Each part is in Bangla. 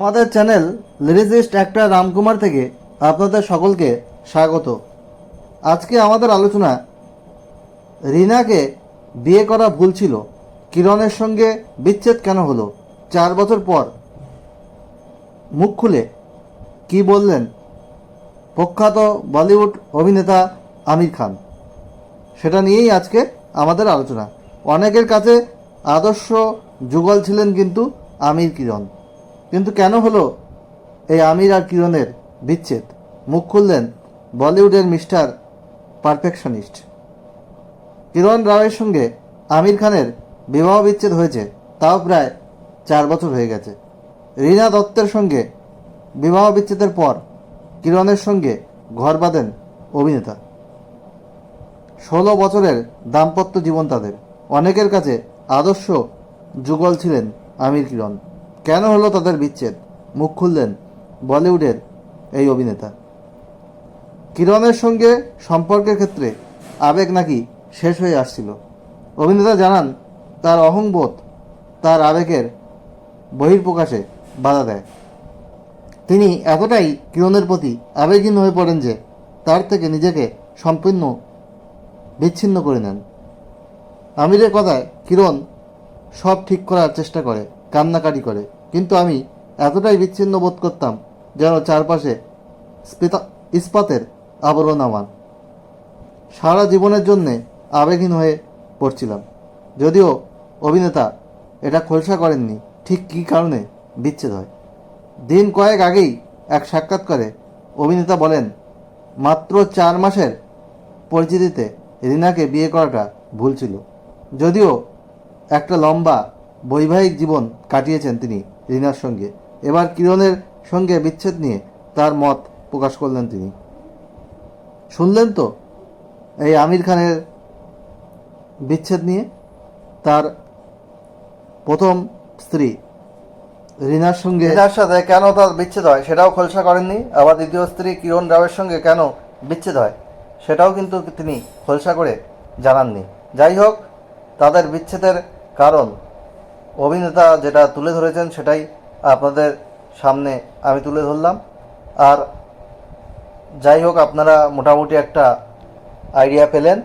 আমাদের চ্যানেল লিরিসিস্ট একটা রামকুমার থেকে আপনাদের সকলকে স্বাগত। আজকে আমাদের আলোচনা রিনাকে বিয়ে করা ভুল ছিল। কিরণের সঙ্গে বিচ্ছেদ কেন হলো? চার বছর পর মুখ খুলে কি বললেন প্রখ্যাত বলিউড অভিনেতা আমির খান? সেটা নিয়েই আজকে আমাদের আলোচনা। অনেকের কাছে আদর্শ যুগল ছিলেন কিন্তু আমির কিরণ। কিন্তু কেন হলো? এই আমির আর কিরণের বিচ্ছেদ। মুখ খুললেন বলিউডের মিস্টার পারফেকশনিস্ট। কিরণ রাওয়ের সঙ্গে আমির খানের বিবাহ বিচ্ছেদ হয়েছে, তাও প্রায় চার বছর হয়ে গেছে। রীনা দত্তের সঙ্গে বিবাহ বিচ্ছেদের পর কিরণের সঙ্গে ঘর বাঁধেন অভিনেতা। ষোলো বছরের দাম্পত্য জীবন তাদের। অনেকের কাছে আদর্শ যুগল ছিলেন আমির কিরণ। কেন হলো তাদের বিচ্ছেদ? মুখ খুললেন বলিউডের এই অভিনেতা। কিরণের সঙ্গে সম্পর্কের ক্ষেত্রে আবেগ নাকি শেষ হয়ে আসছিল। অভিনেতা জানান, তার অহংবোধ তার আবেগের বহির্প্রকাশে বাধা দেয়। তিনি এতটাই কিরণের প্রতি আবেগহীন হয়ে পড়েন যে তার থেকে নিজেকে সম্পূর্ণ বিচ্ছিন্ন করে নেন। আমিরের কথায় কিরণ সব ঠিক করার চেষ্টা করে, কান্নাকাটি করে। কিন্তু আমি এতটাই বিচ্ছিন্ন বোধ করতাম যেন চারপাশে স্পিতা- ইস্পাতের আবরণ আমার। সারা জীবনের জন্যে আবেগহীন হয়ে পড়ছিলাম। যদিও অভিনেতা এটা খোলসা করেননি, ঠিক কী কারণে বিচ্ছেদ হয়। দিন কয়েক আগেই এক সাক্ষাৎকারে অভিনেতা বলেন, মাত্র চার মাসের পরিচিতিতে রিনাকে বিয়ে করাটা ভুল ছিল। যদিও একটা লম্বা বৈবাহিক জীবন কাটিয়েছেন তিনি রিনার সঙ্গে। এবার কিরণের সঙ্গে বিচ্ছেদ নিয়ে তার মত প্রকাশ করলেন তিনি। শুনলেন তো এই আমির খানের বিচ্ছেদ নিয়ে? তার প্রথম স্ত্রী রিনার সঙ্গে রিনার সাথে কেন তার বিচ্ছেদ হয় সেটাও খোলসা করেননি। আবার দ্বিতীয় স্ত্রী কিরণ রাওয়ের সঙ্গে কেন বিচ্ছেদ হয় সেটাও কিন্তু তিনি খোলসা করে জানাননি। যাই হোক, তাদের বিচ্ছেদের কারণ অভিনেতা যেটা তুলে ধরেছেন সেটাই আপনাদের সামনে আমি তুলে ধরলাম। আর যাই হোক, আপনারা মোটামুটি একটা আইডিয়া পেলেন।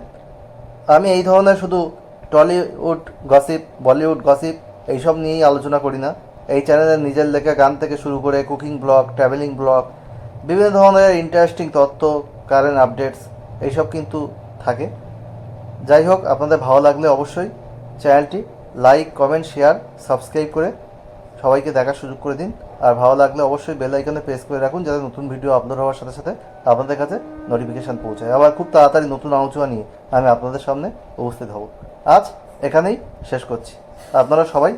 আমি এই ধরনের শুধু টলিউড গসিপ, বলিউড গসিপ এইসব নিয়েই আলোচনা করি না। এই চ্যানেলের নিজের লেখা গান থেকে শুরু করে কুকিং ব্লগ ট্রাভেলিং ব্লগ, বিভিন্ন ধরনের ইন্টারেস্টিং তথ্য কারেন্ট আপডেটস এইসব কিন্তু থাকে। যাই হোক, আপনাদের ভালো লাগলে অবশ্যই চ্যানেলটি লাইক কমেন্ট শেয়ার সাবস্ক্রাইব করে সবাইকে দেখার সুযোগ করে দিন। আর ভালো লাগলে অবশ্যই বেল আইকনে প্রেস করে রাখুন যাতে নতুন ভিডিও আপলোড হওয়ার সাথে সাথে আপনাদের কাছে নোটিফিকেশান পৌঁছায়। আবার খুব তাড়াতাড়ি নতুন আলোচনা নিয়ে আমি আপনাদের সামনে উপস্থিত হব। আজ এখানেই শেষ করছি। আপনারা সবাই